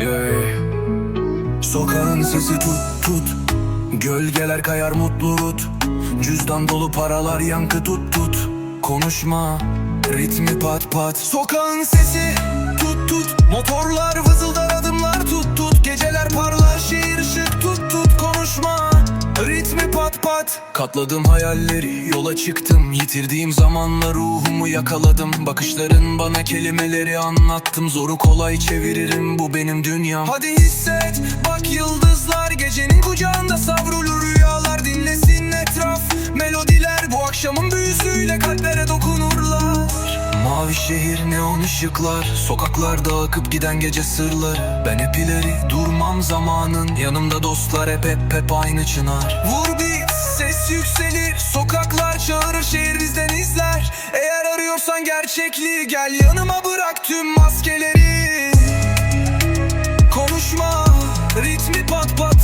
yeah. Sokağın sesi tut tut. Gölgeler kayar mutluluk Cüzdan dolu paralar yankı tut tut. Konuşma ritmi pat pat. Sokağın sesi tut tut. Motorlar vızıldar adımlar tut. Pat Katladım hayalleri yola çıktım. Yitirdiğim zamanla ruhumu yakaladım. Bakışların bana kelimeleri anlattım. Zoru kolay çeviririm bu benim dünyam. Hadi hisset bak yıldızlar Gecenin kucağında savrulur rüyalar Dinlesin etraf. Melodiler Bu akşamın büyüsüyle kalplere dokunurlar. Mavi şehir neon ışıklar Sokaklarda akıp giden gece sırları. Ben hep ileri durmam zamanın Yanımda dostlar hep hep hep aynı çınar. Vur beat yükselir Sokaklar çağırır şehir bizden izler. Eğer arıyorsan gerçekliği Gel yanıma bırak tüm maskeleri. Konuşma ritmi pat pat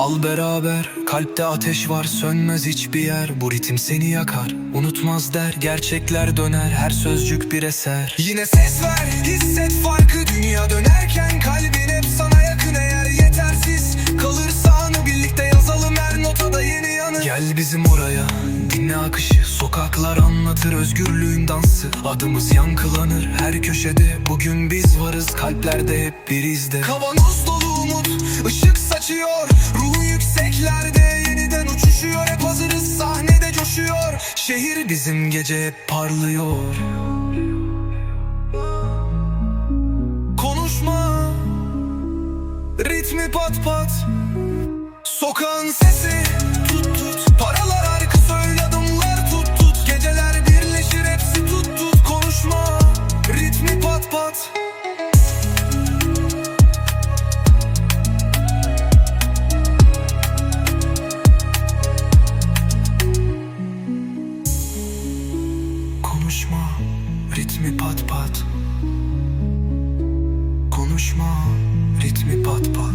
Al beraber Kalpte ateş var sönmez hiçbir yer. Bu ritim seni yakar Unutmaz der Gerçekler döner Her sözcük bir eser. Yine ses ver Hisset farkı Dünya dönerken Kalbin hep sana yakın. Eğer yetersiz kalırsa anı Birlikte yazalım her notada yeni yanı. Gel bizim oraya Dinle akışı Sokaklar anlatır özgürlüğün dansı. Adımız yankılanır her köşede Bugün biz varız kalplerde hep birizde Kavanoz dolu umut coşuyor Şehir bizim gece parlıyor. Konuşma Ritmi pat pat. Sokağın sesi ritmi pat pat. Konuşma ritmi pat pat